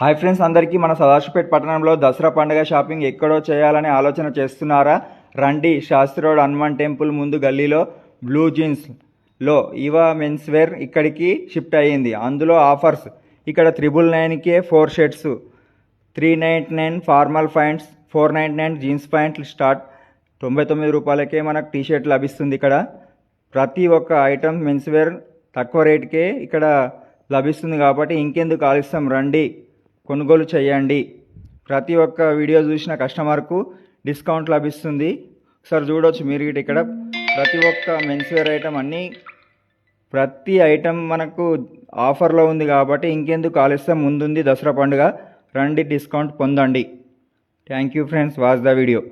Hi friends అందరికీ మన సదాశివపేట పట్టణంలో దసరా పండుగ షాపింగ్ ఎక్కడో చేయాలని ఆలోచన చేస్తున్నారా? రండి శాస్త్రి రోడ్ హనుమాన్ టెంపుల్ ముందు గల్లీలో బ్లూ జీన్స్లో ఇవా మెన్స్ వేర్ ఇక్కడికి షిఫ్ట్ అయ్యింది. అందులో ఆఫర్స్. ఇక్కడ triple నైన్కే four shirts three ninety nine formal pants four ninety nine jeans ప్యాంట్లు స్టార్ట్. తొంభై తొమ్మిది రూపాయలకే మనకు టీ షర్ట్ లభిస్తుంది ఇక్కడ. ప్రతి ఒక్క ఐటమ్ మెన్స్ వేర్ తక్కువ రేటుకే ఇక్కడ లభిస్తుంది కాబట్టి ఇంకెందుకు ఆలస్యం? రండి. కొనుగోలు చేయండి. ప్రతి ఒక్క వీడియో చూసిన కస్టమర్కు డిస్కౌంట్ లభిస్తుంది. ఒకసారి చూడవచ్చు మీరు ఇక్కడ. ప్రతి ఒక్క మెన్స్వేర్ ఐటమ్ అన్నీ ప్రతి ఐటమ్ మనకు ఆఫర్లో ఉంది కాబట్టి ఇంకెందుకు ఆలస్యం? ముందుంది దసరా పండుగ. రండి డిస్కౌంట్ పొందండి. Thank you friends. Watch the video.